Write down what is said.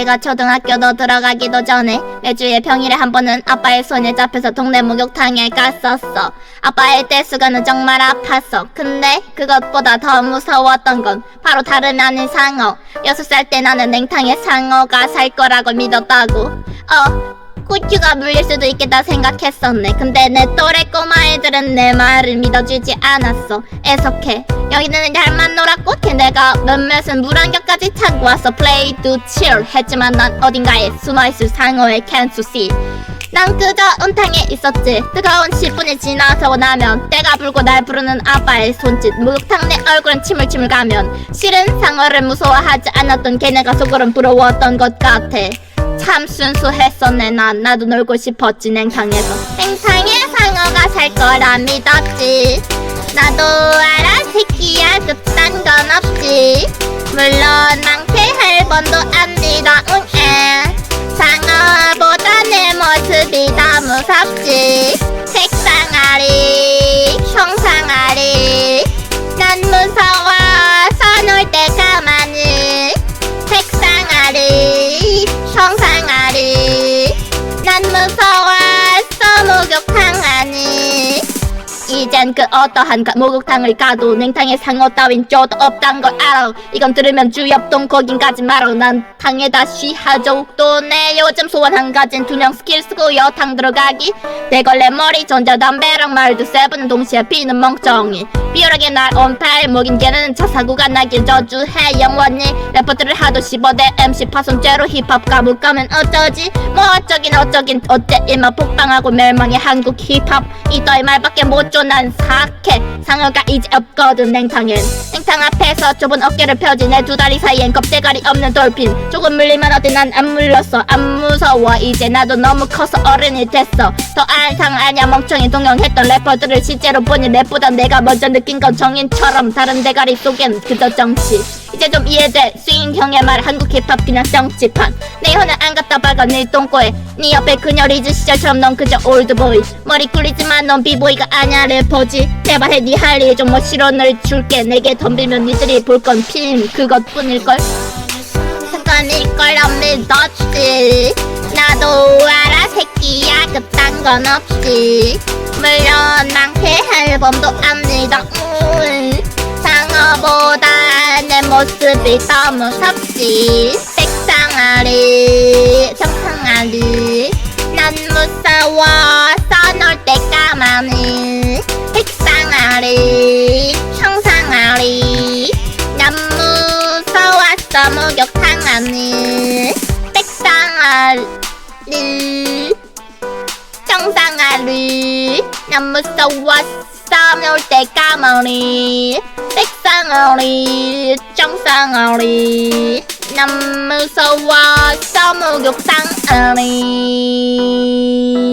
내가 초등학교도 들어가기도 전에 매주에 평일에 한 번은 아빠의 손에 잡혀서 동네 목욕탕에 갔었어. 아빠의 떼수건은 정말 아팠어. 근데 그것보다 더 무서웠던 건 바로 다름 아닌 상어. 여섯 살 때 나는 냉탕에 상어가 살 거라고 믿었다고. 어, 고추가 물릴 수도 있겠다 생각했었네. 근데 내 또래 꼬마 애들은 내 말을 믿어주지 않았어. 애석해. 여기는 잘만 놀았고 걔네가 몇몇은 물안경까지 차고 와서 play to chill 했지만 난 어딘가에 숨어있을 상어의 can't see. 난 그저 은탕에 있었지. 뜨거운 10분이 지나서 나면 때가 불고 날 부르는 아빠의 손짓. 목욕탕 내 얼굴은 침울침울 가면 실은 상어를 무서워하지 않았던 걔네가 속으론 부러웠던 것 같아. 참 순수했었네. 난 나도 놀고 싶었지 냉탕에서. 냉탕에 상어가 살 거라 믿었지. 나도 알아 새끼야. 그딴 건 없지. 물론 망태할 번도 안 믿어. 응애 상어보다 내 모습이 더 무섭지 이젠 그 어떠한 가- 목욕탕을 가도 냉탕에 상어 따윈 쪼도 없단 걸 알아. 이건 들으면 주엽동 거긴 가지 마라 난 탕에다 쉬하죠. 또내 요즘 소원 한 가진 투명 스킬 쓰고 여탕 들어가기. 대걸레 머리 전자 담배랑 말도 세븐 동시에 피는 멍청이. 비열하게 날 온팔 먹인 걔는 차 사고가 나길 저주해 영원히. 래퍼들을 하도 씹어대 MC 파손죄로 힙합 감옥 가면 어쩌지? 뭐 어쩌긴 어쩌긴 어째 이마 폭방하고 멸망의 한국 힙합. 이따위 말밖에 못줘난 사케 상어가 이제 없거든 냉탕엔. 냉탕 앞에서 좁은 어깨를 펴지 내두 다리 사이엔 껍데가리 없는 돌핀. 조금 물리면 어때 난 안 물렸어. 안 무서워. 이제 나도 너무 커서 어른이 됐어. 더 알상 아냐 멍청이 동경했던 래퍼들을 실제로 보니 랩보다 내가 먼저 느낀 건 정인처럼 다른 대가리 속엔 그저 정치. 이제 좀 이해돼. 스윙 형의 말 한국 힙합 그냥 정치판. 내 혀는 안 갖다 박아 네 똥꼬에. 네 옆에 그녀 리즈 시절처럼 넌 그저 올드보이. 머리 굴리지만 넌 비보이가 아냐 래퍼 지. 제발 해네 할일 좀 뭐 실언을 줄게. 내게 덤비면 니들이 볼건필 그것뿐일걸. 사건일 거란 믿었지. 나도 알아 새끼야. 그딴 건 없지. 물론 망태할 범도 압니다. 음, 상어보다 내 모습이 더 무섭지. 색상아리 정상아리. 난 무서워 목욕탕 안이 색상아리 정상아리 난 무서웠어 놀때 까머리. 색상아리 정상아리 난 무서워서 목욕탕 안이